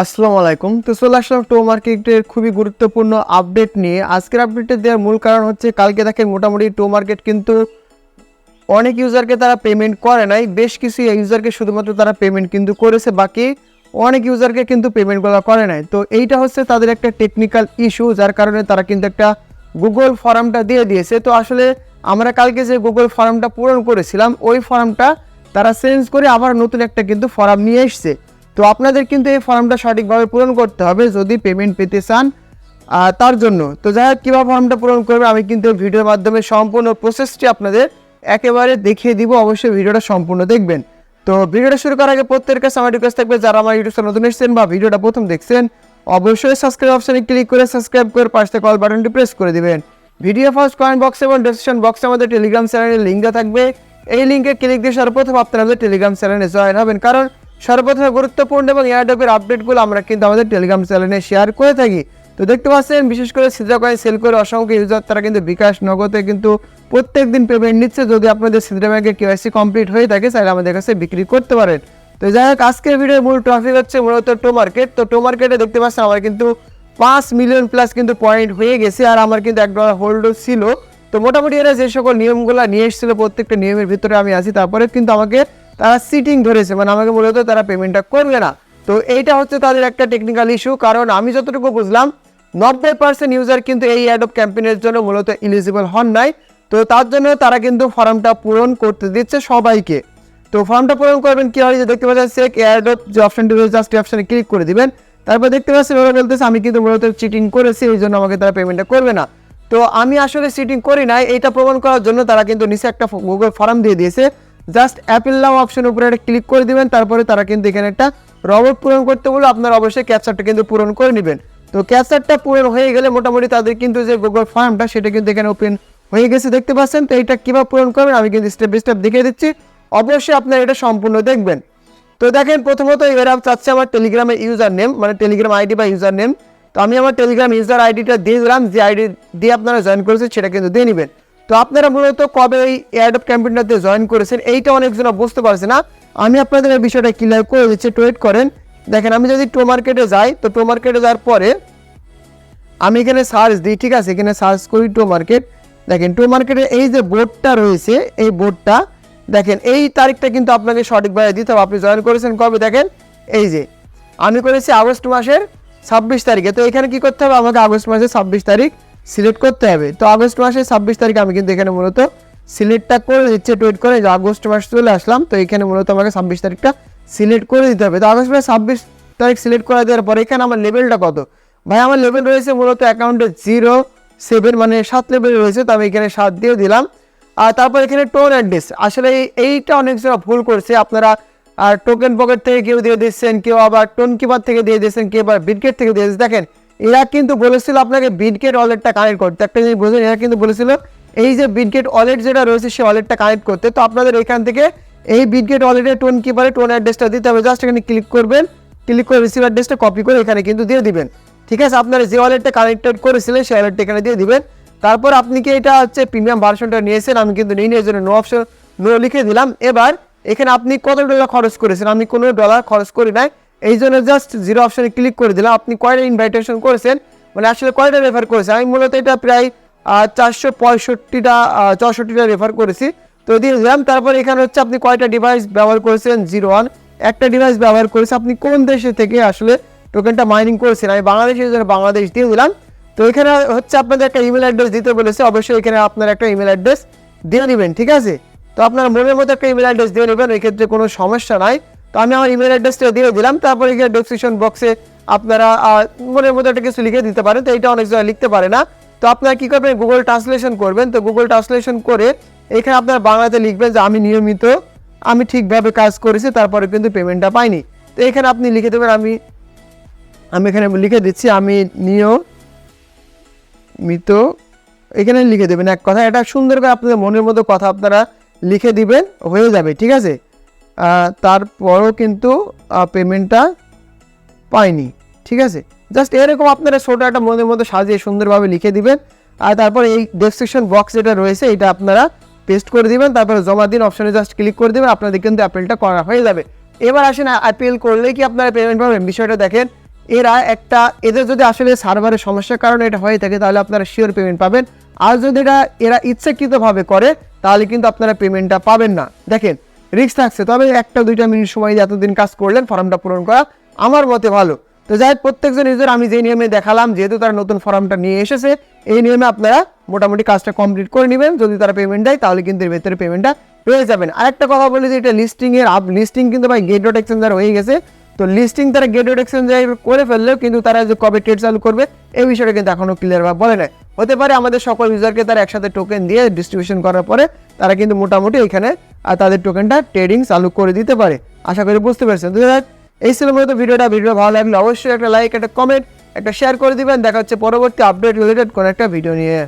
আসসালামু আলাইকুম। তো চলে আসলাম টো মার্কেটের খুবই গুরুত্বপূর্ণ আপডেট নিয়ে। আজকের আপডেটে দেওয়ার মূল কারণ হচ্ছে, কালকে দেখেন মোটামুটি টো মার্কেট কিন্তু অনেক ইউজারকে তারা পেমেন্ট করে নাই। বেশ কিছু ইউজারকে শুধুমাত্র তারা পেমেন্ট কিন্তু করেছে, বাকি অনেক ইউজারকে কিন্তু পেমেন্টগুলো করে নাই। তো এইটা হচ্ছে তাদের একটা টেকনিক্যাল ইস্যু যার কারণে তারা কিন্তু একটা গুগল ফর্মটা দিয়ে দিয়েছে। তো আসলে আমরা কালকে যে গুগল ফর্মটা পূরণ করেছিলাম, ওই ফর্মটা তারা চেঞ্জ করে আবার নতুন একটা কিন্তু ফর্ম নিয়ে এসছে। তো আপনাদের কিন্তু এই ফর্মটা সঠিকভাবে পূরণ করতে হবে যদি পেমেন্ট পেতে চান তার জন্য। তো যাই হোক, কীভাবে ফর্মটা পূরণ করবে আমি কিন্তু ভিডিওর মাধ্যমে সম্পূর্ণ প্রসেসটি আপনাদের একেবারে দেখিয়ে দিব। অবশ্যই ভিডিওটা সম্পূর্ণ দেখবেন। তো ভিডিওটা শুরু করার আগে প্রত্যেকের কাছে আমার রিকোয়েস্ট থাকবে, যারা আমার ইউটিউব নতুন এসেছেন বা ভিডিওটা প্রথম দেখছেন, অবশ্যই সাবস্ক্রাইব অপশানে ক্লিক করে সাবস্ক্রাইব করে পাশে কল বাটনটি প্রেস করে দিবেন। ভিডিও ফার্স্ট কমেন্ট বক্স এবং ডেসক্রিপশন বক্সে আমাদের টেলিগ্রাম চ্যানেলের লিঙ্ক থাকবে। এই লিঙ্কে ক্লিক দিয়ে সর্বপ্রথম আপনারা আমাদের টেলিগ্রাম চ্যানেলে জয়েন হবেন। কারণ সর্বপ্রথম গুরুত্বপূর্ণ এবং এয়ারডপের আপডেটগুলো আমরা কিন্তু আমাদের টেলিগ্রাম চ্যানেলে শেয়ার করে থাকি। তো দেখতে পাচ্ছেন, বিশেষ করে সিদ্রা সেল করে অসংখ্য ইউজার তারা কিন্তু বিকাশ নগদে কিন্তু প্রত্যেক দিন পেমেন্ট নিচ্ছে। যদি আপনাদের সিদ্রা ব্যাংকে কেওয়াইসি কমপ্লিট হয়ে থাকে, তাহলে আমাদের কাছে বিক্রি করতে পারেন। তো যাই হোক, আজকের ভিডিওর মূল ট্রাফিক হচ্ছে মূলত টো মার্কেট তো টো মার্কেটে দেখতে পাচ্ছেন, আমার কিন্তু পাঁচ মিলিয়ন প্লাস কিন্তু পয়েন্ট হয়ে গেছে, আর আমার কিন্তু এক ডলার হোল্ডও ছিল। তো মোটামুটি এরা যে সকল নিয়মগুলো নিয়ে এসেছিল, প্রত্যেকটা নিয়মের ভিতরে আমি আছি। তারপরে কিন্তু আমাকে তারা সিটিং ধরেছে মানে আমাকে বলে মূলত তারা পেমেন্টটা করবে না। তো এইটা হচ্ছে তাদের একটা টেকনিক্যাল ইস্যু কারণ আমি যতটুকু বুঝলাম, নব্বই পার্সেন্ট ইউজার কিন্তু এই অ্যাডপ ক্যাম্পেনের জন্য মূলত ইলিজিবল হন নাই। তো তার জন্য তারা কিন্তু ফর্মটা পূরণ করতে দিচ্ছে সবাইকে। তো ফর্মটা পূরণ করবেন কি হয় যে দেখতে পাচ্ছেন চেক এয়ারডপ যে অপশনটি রয়েছে জাস্ট অপশানে ক্লিক করে দিবেন। তারপর দেখতে পাচ্ছেন ওরা বলতেছে, আমি কিন্তু মূলত চিটিং করেছি, এই জন্য আমাকে তারা পেমেন্টটা করবে না। তো আমি আসলে চিটিং করি নাই, এটা প্রমাণ করার জন্য তারা কিন্তু নিচে একটা গুগল ফর্ম দিয়ে দিয়েছে। জাস্ট অ্যাপেল নাও অপশন উপরে একটা ক্লিক করে দিবেন, তারপরে তারা কিন্তু এখানে একটা রবট পূরণ করতে বলে আপনারা অবশ্যই ক্যাপচারটা কিন্তু পূরণ করে নেবেন। তো ক্যাপচারটা পূরণ হয়ে গেলে মোটামুটি তাদের কিন্তু যে গুগল ফর্মটা সেটা কিন্তু এখানে ওপেন হয়ে গেছে, দেখতে পাচ্ছেন। তো এটা কীভাবে পূরণ করবেন, আমি কিন্তু স্টেপ বাই স্টেপ দেখিয়ে দিচ্ছি। অবশ্যই আপনারা এটা সম্পূর্ণ দেখবেন। তো দেখেন, প্রথমত এবার চাচ্ছে আমার টেলিগ্রামের ইউজার নেম মানে টেলিগ্রাম আইডি বা ইউজার নেম তো আমি আমার টেলিগ্রাম ইউজার আইডিটা দিয়ে দিলাম, যে আইডি দিয়ে আপনারা জয়েন করেছেন, সেটা কিন্তু দিয়ে নেবেন। তো আপনারা মূলত কবে এই এয়ারডপ ক্যাম্পেইনটাতে জয়েন করেছেন? এইটা অনেকজন বুঝতে পারছে না। আমি আপনাদের এই বিষয়টা ক্লিয়ার করে দিচ্ছি ওয়েট করেন। দেখেন, আমি যদি টো মার্কেটে যাই, তো টো মার্কেটে যাওয়ার পরে আমি এখানে সার্চ দিই, ঠিক আছে? এখানে সার্চ করি টো মার্কেট দেখেন টো মার্কেটের এই যে বোর্ডটা রয়েছে, এই বোর্ডটা দেখেন, এই তারিখটা কিন্তু আপনাকে সঠিকভাবে দিতে হবে। আপনি জয়েন করেছেন কবে? দেখেন, এই যে, আমি করেছি আগস্ট মাসের ছাব্বিশ তারিখে। তো এখানে কি করতে হবে? আমাকে আগস্ট মাসের ছাব্বিশ তারিখ সিলেক্ট করতে হবে। তো আগস্ট মাসের ছাব্বিশ তারিখ আমি কিন্তু এখানে মূলত সিলেক্টটা করে দিচ্ছে, টুইট করে যে আগস্ট মাস চলে আসলাম, তো এখানে মূলত আমাকে ছাব্বিশ তারিখটা সিলেক্ট করে দিতে হবে। তো আগস্ট মাসে ছাব্বিশ তারিখ সিলেক্ট করে দেওয়ার পরে এখানে আমার লেভেলটা কত? ভাই, আমার লেভেল রয়েছে মূলত অ্যাকাউন্টে জিরো সেভেন মানে সাত লেভেল রয়েছে, তো আমি এখানে সাত দিয়ে দিলাম। আর তারপর এখানে টোন অ্যাড্রেস আসলে এইটা অনেক জায়গা ভুল করছে, আপনারা আর টোকেন পকেট থেকে কেউ দিয়ে দিচ্ছেন, কেউ আবার টোন কিপার থেকে দিয়ে দিচ্ছেন, কেউ আবার বিটগেট থেকে দিয়ে দিচ্ছেন। দেখেন এরা কিন্তু বলেছিল আপনাকে বিটগেট ওয়ালেটটা কানেক্ট করতে। একটা জিনিস বুঝলেন এরা কিন্তু বলেছিল, এই যে বিটগেট ওয়ালেট যেটা রয়েছে সেই ওয়ালেটটা কানেক্ট করতে। তো আপনাদের এখান থেকে এই বিটগেট ওয়ালেটে টোন কিপারে টোন অ্যাড্রেসটা দিতে হবে। জাস্ট এখানে ক্লিক করবেন ক্লিক করে রিসিভ অ্যাড্রেসটা কপি করে এখানে কিন্তু দিয়ে দিবেন। ঠিক আছে? আপনারা যে ওয়ালেটটা কানেক্টেড করেছিলেন, সেই ওয়ালেটটা এখানে দিয়ে দিবেন। তারপর আপনি কি এটা হচ্ছে প্রিমিয়াম ভার্সনটা নিয়েছেন? আমি কিন্তু নিই এর জন্য নো অপশন নো লিখে দিলাম। এবার এখানে আপনি কত ডলার খরচ করেছেন? আমি কোনো ডলার খরচ করি নাই। এই জন্য জাস্ট জিরো অপশনে ক্লিক করে দিলাম। আপনি কয়টা ইনভাইটেশন করেছেন? মানে আসলে কয়টা রেফার করেছেন? আমি মূলত এটা প্রায় চারশো পঁয়ষট্টিটা চৌষট্টিটা রেফার করেছি। তো দিয়ে দিলাম। তারপর এখানে হচ্ছে আপনি কয়টা ডিভাইস ব্যবহার করেছেন? জিরো ওয়ান একটা ডিভাইস ব্যবহার করেছে আপনি কোন দেশে থেকে আসলে টোকেনটা মাইনিং করেছেন? আমি বাংলাদেশের জন্য বাংলাদেশ দিয়ে দিলাম। তো এখানে হচ্ছে আপনাদের একটা ইমেল অ্যাড্রেস দিতে বলেছে। অবশ্যই এখানে আপনার একটা ইমেল অ্যাড্রেস দিয়ে নেবেন ঠিক আছে? তো আপনার মনের মতো একটা ইমেল অ্যাড্রেস দিয়ে নেবেন। এক্ষেত্রে কোনো সমস্যা নাই। তো আমি আমার ইমেল অ্যাড্রেসটা দিয়ে দিলাম, তারপরে এখানে ডেসক্রিপশন বক্সে আপনারা মনের মতো একটা কিছু লিখে দিতে পারেন, তো এটা অনেক জায়গায় লিখতে পারে না। তো আপনারা কী করবেন গুগল ট্রান্সলেশন করবেন, তো গুগল ট্রান্সলেশন করে এখানে আপনার বাংলাতে লিখবেন যে, আমি নিয়মিত, আমি ঠিকভাবে কাজ করেছি, তারপরে কিন্তু পেমেন্টটা পাইনি। তো এখানে আপনি লিখে দেবেন, আমি আমি এখানে লিখে দিচ্ছি, আমি নিয়মিত, এখানে লিখে দেবেন এক কথা, এটা সুন্দর করে আপনাদের মনের মতো কথা আপনারা লিখে দিবেন, হয়ে যাবে, ঠিক আছে? তারপরও কিন্তু পেমেন্টটা পাইনি, ঠিক আছে? জাস্ট এরকম আপনারা ছোটো একটা মনের মতো সাজিয়ে সুন্দরভাবে লিখে দিবেন, আর তারপর এই ডেসক্রিপশন বক্স যেটা রয়েছে, এটা আপনারা পেস্ট করে দিবেন, তারপরে জমা দিন অপশনে জাস্ট ক্লিক করে দেবেন, আপনাদের কিন্তু অ্যাপেলটা করা হয়ে যাবে। এবার আসেন অ্যাপেল করলে কি আপনারা পেমেন্ট পাবেন? বিষয়টা দেখেন, এরা একটা, এদের যদি আসলে সার্ভারের সমস্যার কারণে এটা হয়ে থাকে, তাহলে আপনারা শিওর পেমেন্ট পাবেন। আর যদি এটা, এরা ইচ্ছাকৃতভাবে করে, তাহলে কিন্তু আপনারা পেমেন্টটা পাবেন না। দেখেন রিস্ক থাকছে। তবে একটা দুইটা মিনিট সময় এতদিন কাজ করলেন ফর্মটা পূরণ করা আমার মতে ভালো। তো যাই হোক, প্রত্যেকজন ইউজার আমি যে নিয়মে দেখালাম যেহেতু তারা নতুন ফর্মটা নিয়ে এসেছে এই নিয়মে আপনারা মোটামুটি কাজটা কমপ্লিট করে নেবেন। যদি তারা পেমেন্ট দেয় তাহলে কিন্তু এর ভেতরে পেমেন্টটা পেয়ে যাবেন। আরেকটা কথা বলি যে এটা লিস্টিংয়ের আপ লিস্টিং কিন্তু ভাই গেট ডট এক্সচেঞ্জার হয়ে গেছে। তো লিস্টিং তারা গেট ডট এক্সচেঞ্জার করে ফেললেও কিন্তু তারা যে কবে ট্রেড চালু করবে এই বিষয়টা কিন্তু এখনও ক্লিয়ার ভাবে বলে নাই। হতে পারে আমাদের সকল ইউজারকে তারা একসাথে টোকেন দিয়ে ডিস্ট্রিবিউশন করার পরে তারা কিন্তু মোটামুটি এখানে আর তাদের টোকেনটা ট্রেডিং চালু করে দিতে পারে। আশা করি বুঝতে পারছেন। তো এই ছিল মূলত ভিডিওটা। ভিডিও ভালো লাগলে অবশ্যই একটা লাইক একটা কমেন্ট একটা শেয়ার করে দিবেন। দেখা হচ্ছে পরবর্তী আপডেট রিলেটেড কোনো একটা ভিডিও নিয়ে।